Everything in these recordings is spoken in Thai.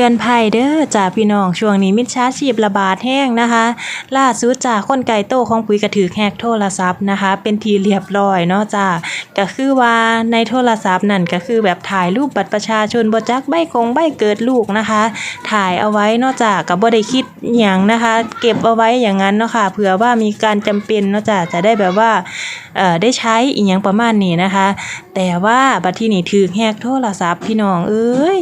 ตือนภัยเด้อจ้าพี่น้องช่วงนี้มิจฉาชีพระบาดแห้งนะคะ ล่าสุดจ้าคนไก่โตของปุ๋ยกระถือแฮกโทรศัพท์นะคะ เป็นทีเรียบร้อยเนาะจ้าก็คือว่าในโทรศัพท์นั่นก็คือแบบถ่ายรูปบัตรประชาชนบจักใบคงใบเกิดลูกนะคะ ถ่ายเอาไว้เนาะจ้าก็บ่ได้คิดอหยังนะคะ เก็บเอาไว้อย่างนั้นเนาะค่ะเผื่อว่ามีการจำเป็นเนาะจ้าจะได้แบบว่าเอ่อได้ใช้อีหยังประมาณนี้นะคะ แต่ว่าบัดที่นี่ถือแฮกโทรศัพท์พี่น้องเอ้ย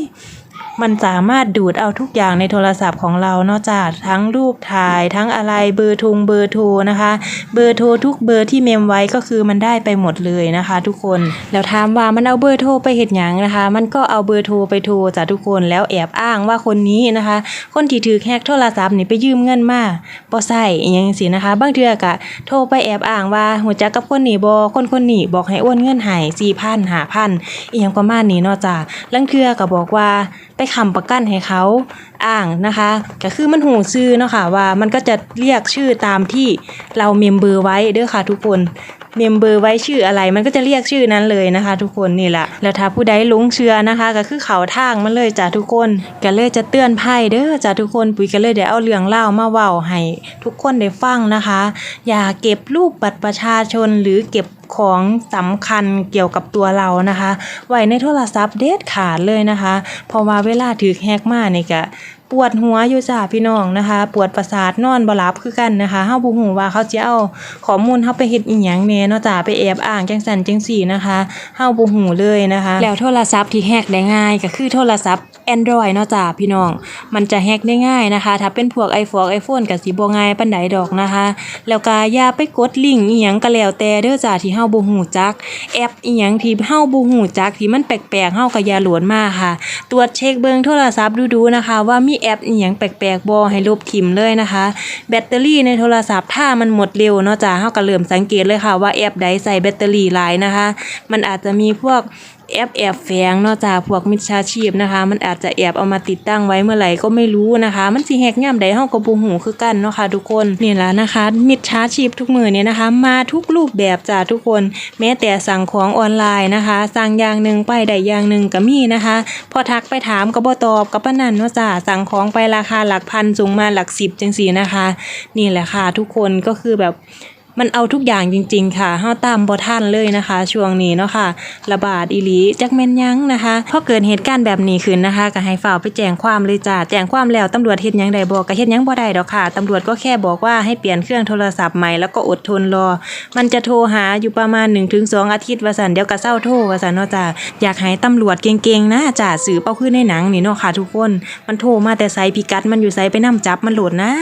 มันสามารถดูดเอาทุกอย่างในโทรศัพท์ของเราเนาะจ้าทั้งรูปถ่ายทั้งอะไรเบอร์ทุงเบอร์โทรนะคะ เบอร์โทรทุกเบอร์ที่เมมไว้ก็คือมันได้ไปหมดเลยนะคะ ทุกคนแล้วถามว่ามันเอาเบอร์โทรไปเฮ็ดหยังนะคะ มันก็เอาเบอร์โทรไปโทรจ้ะทุกคนแล้วแอบอ้างว่าคนนี้นะคะ คนที่ถือแฮกโทรศัพท์นี่ไปยืมเงินมาบ่ใส่อยังจังซี่นะคะ บางเทือก็โทรไปแอบอ้างว่าหูจักกับคนหนีบ่คนคนหนีบอกให้โอนเงินให้4,000 5,000อีหยังประมาณนี้เนาะจ้ะลางเทือก็บอกว่า ไปค้ำประกันให้เขา อ้างนะคะก็คือมันหูชื่อเนาะค่ะว่ามันก็จะเรียกชื่อตามที่เราเมมเบอร์ไว้เด้อค่ะทุกคนเมมเบอร์ไว้ชื่ออะไรมันก็จะเรียกชื่อนั้นเลยนะคะ ทุกคนนี่แหละแล้วถ้าผู้ใดหลงเชื่อนะคะ ก็คือเขาทางมันเลยจ้ะทุกคนก็เลยจะเตือนภัยเด้อจ้ะทุกคนปุ๋ยก็เลยได้เอาเรื่องเล่ามาเว้าให้ทุกคนได้ฟังนะคะ อย่าเก็บรูปบัตรประชาชนหรือเก็บของสำคัญเกี่ยวกับตัวเรานะคะ ไว้ในโทรศัพท์เด็ดขาดเลยนะคะ เพราะว่าเวลาถือแฮกมานี่ก็ ปวดหัวอยู่จ้าพี่น้องนะคะ ปวดประสาทนอนบลับคือกันนะคะเฮาบ่ฮู้ว่าเขาสิเอาข้อมูลเฮาไปเฮ็ดอีหยังแน่เนาะจ้าไปแอบอ้างจังซั่นจังซี่นะคะเฮาบ่ฮู้เลยนะคะ แล้วโทรศัพท์ที่แฮกได้ง่ายก็คือโทรศัพท์ Android เนาะจ้าพี่น้อง มันจะแฮกได้ง่ายนะคะ ถ้าเป็นพวก iPhone iPhone ก็สิบ่ง่ายปานใดดอกนะคะ แล้วก็อย่าไปกดลิงก์อีหยังก็แล้วแต่เด้อจ้าที่เฮาบ่ฮู้จัก แอปอีหยังที่เฮาบ่ฮู้จักที่มันแปลกๆเฮาก็อย่าโหลดมาค่ะ ตรวจเช็คเบิ่งโทรศัพท์ดูๆนะคะว่ามีแอปอีหยังแปลกๆบ่ให้ลบทิ่มเลยนะคะ แบตเตอรี่ในโทรศัพท์ถ้ามันหมดเร็วเนาะจ้าเฮาก็เริ่มสังเกตเลยค่ะว่าแอปใดใส่แบตเตอรี่หลายนะคะ มันอาจจะมีพวกแอปแอบแฝงเนาะจ้าพวกมิจฉาชีพนะคะ มันอาจจะแอบเอามาติดตั้งไว้เมื่อไหร่ก็ไม่รู้นะคะ มันสิแฮกยามใดเฮาก็บ่ฮู้คือกันเนาะค่ะทุกคนนี่แหละนะคะ มิจฉาชีพทุกมือเนี่ยนะคะ มาทุกรูปแบบจ้าทุกคน แม้แต่สั่งของออนไลน์นะคะ สั่งอย่างหนึ่งไปได้อย่างหนึ่งก็มีนะคะ พอทักไปถามก็บ่ตอบก็ปานันเนาะจ้าสั่งของไปราคาหลักพันสูงมาหลักสิบจังซี่นะคะ นี่แหละค่ะทุกคนก็คือแบบ มันเอาทุกอย่างจริง ๆ ค่ะเฮาตามบ่ทันเลยนะคะ ช่วงนี้เนาะค่ะ ระบาดอีหลีจักแม่นยังนะคะพอเกิดเหตุการณ์แบบนี้ขึ้นนะคะก็ให้ฝ่าวไปแจ้งความเลยจ้าแจ้งความแล้วตำรวจเฮ็ดยังได้บ่ก็เฮ็ดยังบ่ได้ดอกค่ะตำรวจก็แค่บอกว่าให้เปลี่ยนเครื่องโทรศัพท์ใหม่แล้วก็อดทนรอ มันจะโทรหาอยู่ประมาณ 1-2 อาทิตย์ว่าซั่นเดี๋ยวก็เซาโทรว่าซั่นเนาะจ้าอยากให้ตำรวจเก่งๆนะจ้าสืบเอาคือในหนังนี่เนาะค่ะ ทุกคนมันโทรมาแต่ไสพิกัดมันอยู่ไสไปนํจับมันโหลดนะ